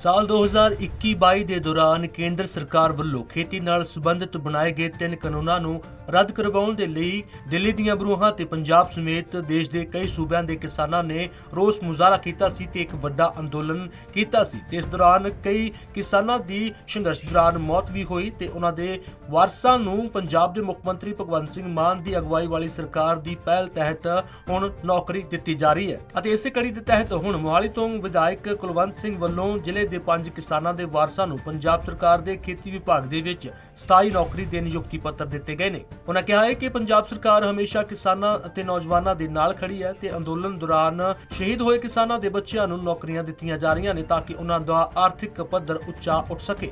ਸਾਲ 2021-22 ਦੇ ਦੌਰਾਨ ਕੇਂਦਰ ਸਰਕਾਰ ਵੱਲੋਂ ਖੇਤੀ ਨਾਲ ਸੰਬੰਧਿਤ ਬਣਾਏ ਗਏ ਤਿੰਨ ਕਾਨੂੰਨਾਂ ਨੂੰ ਰੱਦ ਕਰਵਾਉਣ ਦੇ ਲਈ ਦਿੱਲੀ ਦੀਆਂ ਬਰੂਹਾਂ ਤੇ ਪੰਜਾਬ ਸਮੇਤ ਦੇਸ਼ ਦੇ ਕਈ ਸੂਬਿਆਂ ਦੇ ਕਿਸਾਨਾਂ ਨੇ ਰੋਸ ਮੁਜ਼ਾਹਰਾ ਕੀਤਾ ਸੀ ਤੇ ਇੱਕ ਵੱਡਾ ਅੰਦੋਲਨ ਕੀਤਾ ਸੀ ਤੇ ਇਸ ਦੌਰਾਨ ਕਈ ਕਿਸਾਨਾਂ ਦੀ ਸੰਘਰਸ਼ ਦੌਰਾਨ ਮੌਤ ਵੀ ਹੋਈ ਤੇ ਉਹਨਾਂ ਦੇ ਵਾਰਸਾਂ ਨੂੰ ਪੰਜਾਬ ਦੇ ਮੁੱਖ ਮੰਤਰੀ ਭਗਵੰਤ ਸਿੰਘ ਮਾਨ ਦੀ ਅਗਵਾਈ ਵਾਲੀ ਸਰਕਾਰ ਦੀ ਪਹਿਲ ਤਹਿਤ ਹੁਣ ਨੌਕਰੀ ਦਿੱਤੀ ਜਾ ਰਹੀ ਹੈ। ਅਤੇ ਇਸੇ ਕੜੀ ਦੇ ਤਹਿਤ ਹੁਣ ਮੋਹਾਲੀ ਤੋਂ ਵਿਧਾਇਕ ਕੁਲਵੰਤ ਸਿੰਘ ਵੱਲੋਂ ਜ਼ਿਲ੍ਹੇ ਦੇ ਪੰਜ ਕਿਸਾਨਾਂ ਦੇ ਵਾਰਸਾਂ ਨੂੰ ਪੰਜਾਬ ਸਰਕਾਰ ਦੇ ਖੇਤੀ ਵਿਭਾਗ ਦੇ ਵਿੱਚ ਸਥਾਈ ਨੌਕਰੀ ਦੇ ਨਿਯੁਕਤੀ ਪੱਤਰ ਦਿੱਤੇ ਗਏ ਨੇ। ਉਹਨਾਂ ਕਿਹਾ ਹੈ ਕਿ ਪੰਜਾਬ ਸਰਕਾਰ ਹਮੇਸ਼ਾ ਕਿਸਾਨਾਂ ਅਤੇ ਨੌਜਵਾਨਾਂ ਦੇ ਨਾਲ ਖੜੀ ਹੈ ਤੇ ਅੰਦੋਲਨ ਦੌਰਾਨ ਸ਼ਹੀਦ ਹੋਏ ਕਿਸਾਨਾਂ ਦੇ ਬੱਚਿਆਂ ਨੂੰ ਨੌਕਰੀਆਂ ਦਿੱਤੀਆਂ ਜਾ ਰਹੀਆਂ ਨੇ ਤਾਂ ਕਿ ਉਹਨਾਂ ਦਾ ਆਰਥਿਕ ਪੱਧਰ ਉੱਚਾ ਉੱਠ ਸਕੇ।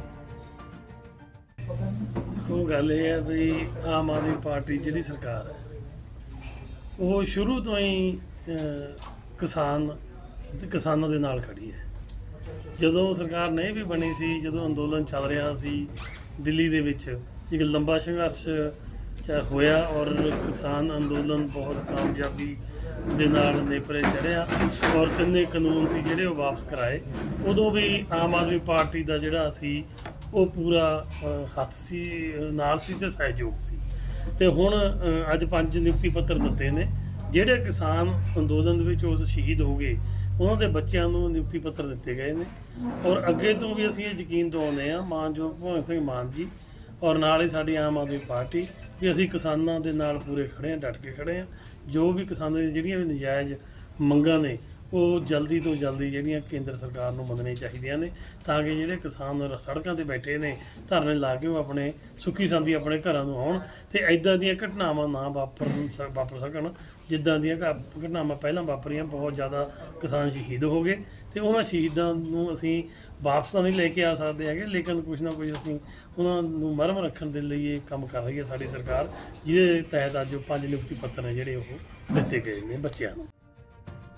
ਉਹ ਗੱਲ ਇਹ ਹੈ ਵੀ ਆਮ ਆਦਮੀ ਪਾਰਟੀ ਜਿਹੜੀ ਸਰਕਾਰ ਹੈ, ਉਹ ਸ਼ੁਰੂ ਤੋਂ ਹੀ ਕਿਸਾਨ ਤੇ ਕਿਸਾਨਾਂ ਦੇ ਨਾਲ ਖੜੀ ਹੈ। ਜਦੋਂ ਸਰਕਾਰ ਨਹੀਂ ਵੀ ਬਣੀ ਸੀ, ਜਦੋਂ ਅੰਦੋਲਨ ਚੱਲ ਰਿਹਾ ਸੀ ਦਿੱਲੀ ਦੇ ਵਿੱਚ, ਇੱਕ ਲੰਬਾ ਸੰਘਰਸ਼ ਚ ਹੋਇਆ ਔਰ ਕਿਸਾਨ ਅੰਦੋਲਨ ਬਹੁਤ ਕਾਮਯਾਬੀ ਦੇ ਨਾਲ ਨੇਪਰੇ ਚੜਿਆ ਔਰ ਤਿੰਨੇ ਕਾਨੂੰਨ ਸੀ ਜਿਹੜੇ ਉਹ ਵਾਪਸ ਕਰਾਏ। ਉਦੋਂ ਵੀ ਆਮ ਆਦਮੀ ਪਾਰਟੀ ਦਾ ਜਿਹੜਾ ਸੀ, ਉਹ ਪੂਰਾ ਹੱਥ ਸੀ, ਨਾਲ ਸੀ ਤੇ ਸਹਿਯੋਗ ਸੀ। ਤੇ ਹੁਣ ਅੱਜ ਪੰਜ ਨਿਯੁਕਤੀ ਪੱਤਰ ਦਿੱਤੇ ਨੇ। ਜਿਹੜੇ ਕਿਸਾਨ ਅੰਦੋਲਨ ਦੇ ਵਿੱਚ ਉਸ ਸ਼ਹੀਦ ਹੋ ਗਏ ਉਹਨਾਂ ਦੇ ਬੱਚਿਆਂ ਨੂੰ ਨਿਯੁਕਤੀ ਪੱਤਰ ਦਿੱਤੇ ਗਏ ਨੇ। ਔਰ ਅੱਗੇ ਤੋਂ ਵੀ ਅਸੀਂ ਇਹ ਯਕੀਨ ਦਿਵਾਉਂਦੇ ਆ ਮਾਨਯੋਗ ਭਗਵੰਤ ਸਿੰਘ ਮਾਨ ਜੀ ਔਰ ਨਾਲ ਹੀ ਸਾਡੀ ਆਮ ਆਦਮੀ ਪਾਰਟੀ ਵੀ ਅਸੀਂ ਕਿਸਾਨਾਂ ਦੇ ਨਾਲ ਪੂਰੇ ਖੜੇ ਆ ਡਟ ਕੇ ਖੜੇ ਆ ਜੋ ਵੀ ਕਿਸਾਨਾਂ ਦੀਆਂ ਜਿਹੜੀਆਂ ਵੀ ਨਜਾਇਜ਼ ਮੰਗਾਂ ਨੇ ਉਹ ਜਲਦੀ ਤੋਂ ਜਲਦੀ ਜਿਹੜੀਆਂ ਕੇਂਦਰ ਸਰਕਾਰ ਨੂੰ ਮੰਨਣੀਆਂ ਚਾਹੀਦੀਆਂ ਨੇ, ਤਾਂ ਕਿ ਜਿਹੜੇ ਕਿਸਾਨ ਸੜਕਾਂ ਤੇ ਬੈਠੇ ਨੇ, ਧਰਨੇ ਲਾ ਕੇ ਉਹ ਆਪਣੇ ਸੁੱਖੀ ਸੰਦੀ ਆਪਣੇ ਘਰਾਂ ਨੂੰ ਆਉਣ ਤੇ ਐਦਾਂ ਦੀਆਂ ਘਟਨਾਵਾਂ ਨਾ ਵਾਪਰਨ ਸ- ਵਾਪਰ ਸਕਣ, ਜਿੱਦਾਂ ਦੀਆਂ ਘਟਨਾਵਾਂ ਪਹਿਲਾਂ ਵਾਪਰੀਆਂ, ਬਹੁਤ ਜ਼ਿਆਦਾ ਕਿਸਾਨ ਸ਼ਹੀਦ ਹੋ ਗਏ ਤੇ ਉਹਨਾਂ ਸ਼ਹੀਦਾਂ ਨੂੰ ਅਸੀਂ ਵਾਪਸ ਤਾਂ ਨਹੀਂ ਲੈ ਕੇ ਆ ਸਕਦੇ ਹੈਗੇ, ਲੇਕਿਨ ਕੁਝ ਨਾ ਕੁਝ ਅਸੀਂ ਉਹਨਾਂ ਨੂੰ ਮਰਮ ਰੱਖਣ ਦੇ ਲਈ ਇਹ ਕੰਮ ਕਰ ਰਹੀ ਹੈ ਸਾਡੀ ਸਰਕਾਰ, ਜਿਹਦੇ ਤਹਿਤ ਅੱਜ ਪੰਜ ਨਿਯੁਕਤੀ ਪੱਤਰ ਨੇ ਜਿਹੜੇ ਉਹ ਦਿੱਤੇ ਗਏ ਨੇ ਬੱਚਿਆਂ ਨੂੰ।